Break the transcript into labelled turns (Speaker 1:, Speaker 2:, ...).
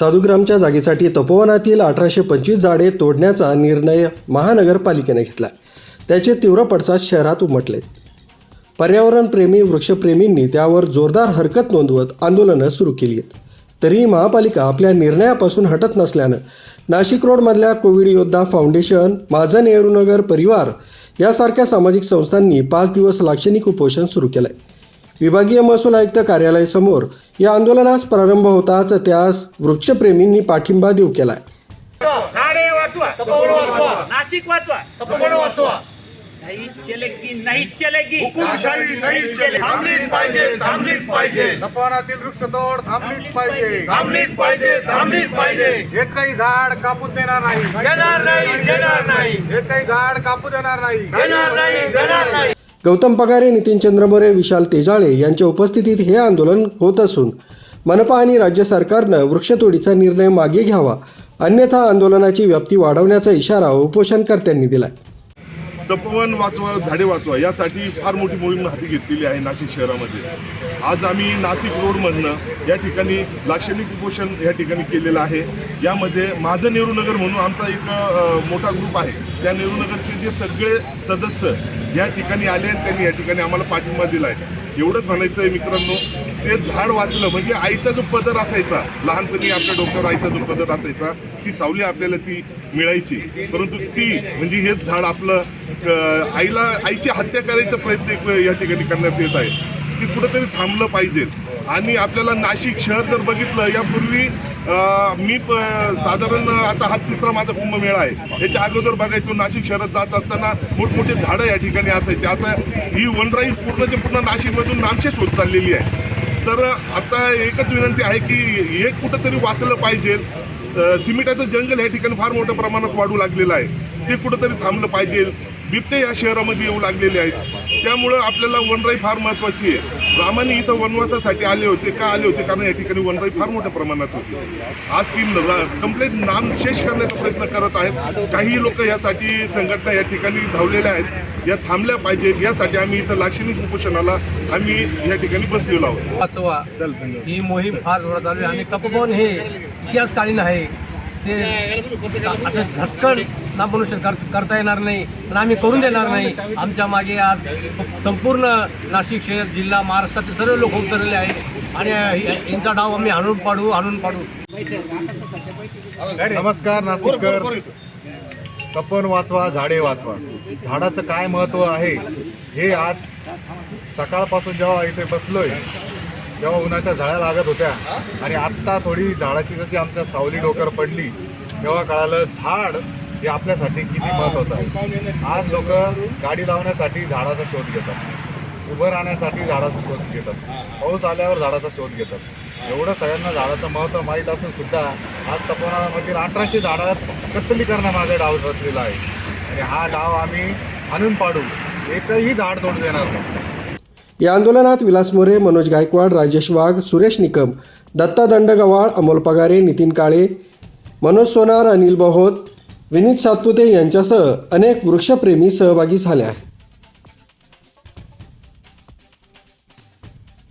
Speaker 1: साधुग्रामच्या जागेसाठी तपोवनातील अठराशे पंचवीस झाडे तोडण्याचा निर्णय महानगरपालिकेने घेतला. त्याचे तीव्र पडसाद शहरात उमटले. पर्यावरणप्रेमी वृक्षप्रेमींनी त्यावर जोरदार हरकत नोंदवत आंदोलनं सुरू केली आहेत. तरीही महापालिका आपल्या निर्णयापासून हटत नसल्यानं नाशिक रोडमधल्या कोविड योद्धा फाउंडेशन माझं नेहरूनगर परिवार यासारख्या सामाजिक संस्थांनी पाच दिवस लाक्षणिक उपोषण सुरू केलं आहे विभागीय महसूल आयुक्त कार्यालयासमोर या आंदोलनास प्रारंभ होताच त्यास वृक्षप्रेमींनी पाठिंबा देऊ केलाय.
Speaker 2: नाशिक वाचवा नाही चलेगी नाही चलेगी
Speaker 3: हुकुमशाही नाही चलेगी. थांबलीच पाहिजे थांबलीच पाहिजे.
Speaker 4: थांबलीच पाहिजे.
Speaker 3: थांबलीच पाहिजे थांबलीच पाहिजे.
Speaker 4: एकही झाड कापू देणार नाही.
Speaker 3: देणार नाही देणार नाही.
Speaker 4: एकही झाड कापू देणार नाही.
Speaker 3: देणार नाही देणार नाही.
Speaker 1: गौतम पगारे नितीन चंद्रमोरे विशाल तेजाळे यांच्या उपस्थितीत हे आंदोलन होत असून मनपा आणि राज्य सरकारनं वृक्षतोडीचा निर्णय मागे घ्यावा अन्यथा आंदोलनाची व्याप्ती वाढवण्याचा इशारा उपोषणकर्त्यांनी दिला
Speaker 5: तपोवन वाचवा झाडे वाचवा यासाठी फार मोठी मोहीम हाती घेतलेली आहे नाशिक शहरामध्ये. आज आम्ही नाशिक रोडमधनं या ठिकाणी लाक्षणिक उपोषण या ठिकाणी केलेलं आहे. यामध्ये माझं नेहरू नगर म्हणून आमचा एक मोठा ग्रुप आहे. त्या नेहरूनगरचे जे सगळे सदस्य या ठिकाणी आले आहेत त्यांनी या ठिकाणी आम्हाला पाठिंबा दिला आहे एवढंच म्हणायचं आहे मित्रांनो ते झाड वाचलं म्हणजे आईचा जो पदर असायचा लहानपणी आपल्या डोक्यावर आईचा जो पदर असायचा ती सावली आपल्याला ती मिळायची. परंतु ती म्हणजे हेच झाड आपलं आईला आईची हत्या करायचा प्रयत्न या ठिकाणी करण्यात येत आहे. ती कुठंतरी थांबलं पाहिजे. आणि आपल्याला नाशिक शहर जर बघितलं यापूर्वी मी प- साधारण आता हा तिसरा माझा कुंभमेळा आहे. याच्या अगोदर बघायचो नाशिक शहरात जात असताना मोठमोठे झाडं या ठिकाणी असायचे. आता ही वनराई पूर्ण ते पूर्ण नाशिकमधून नामशेष होत चाललेली आहे. तर आता एकच विनंती आहे की हे कुठंतरी वाचलं पाहिजे. सिमिटाचं सिमेंटाचं जंगल या ठिकाणी फार मोठ्या प्रमाणात वाढू लागलेलं आहे. ते कुठंतरी थांबलं पाहिजे. बिबटे या शहरामध्ये येऊ लागलेले आहेत. त्यामुळं आपल्याला वनराई फार महत्त्वाची आहे. रामाने इथं वनवासासाठी आले होते. का आले होते? कारण या ठिकाणी वनराई फार मोठ्या प्रमाणात होती. आज ती कंप्लेंट नामशेष करण्याचा प्रयत्न करत आहेत. काही लोक यासाठी संघटना या ठिकाणी धावलेल्या आहेत. या थांबल्या पाहिजेत यासाठी आम्ही इथं लाक्षणिक उपोषणाला आम्ही या ठिकाणी बसलेलो आहोत.
Speaker 6: वाचवा.
Speaker 5: चल धन्यवाद.
Speaker 6: ही मोहीम फार जोरात आहे. आणि तपोवन हे इतिहासकालीन आहे. ते असं झटकन नामनुष्य कर करता येणार नाही पण आम्ही करून देणार नाही. आमच्या मागे आज संपूर्ण नाशिक शहर जिल्हा महाराष्ट्रातील सर्व लोक उतरलेले आहेत. आणि यांचा डाव आम्ही आणून पाडू आणून पाडू.
Speaker 4: नमस्कार नाशिककर. तपन वाचवा झाडे वाचवा. झाडाचं काय महत्त्व आहे? हे आज सकाळपासून जेव्हा इथे बसलोय जेव्हा उन्हाच्या झाड्या लागत होत्या आणि आत्ता थोडी झाडाची जशी आमच्या सावली डोकर पडली तेव्हा कळालं झाड हे आपल्यासाठी किती महत्त्वाचं आहे. आज लोक गाडी लावण्यासाठी झाडाचा शोध घेतात. उभं राहण्यासाठी झाडाचा शोध घेतात. पाऊस आल्यावर झाडाचा शोध घेतात. एवढं सगळ्यांना झाडाचं महत्त्व माहीत असून सुद्धा आज तपोवनामधील अठराशे झाडात कत्तली करण्यामागे डाव रचलेला आहे. आणि हा डाव आम्ही आणून पाडू. एकही झाड तोड देणार नाही.
Speaker 1: या आंदोलनात विलास मोरे मनोज गायकवाड राजेश वाघ सुरेश निकम दत्ता दंडगवाळ अमोल पगारे नितीन काळे मनोज सोनार अनिल बहोत विनीत सातपुते यांच्यासह अनेक वृक्षप्रेमी सहभागी झाले आहेत.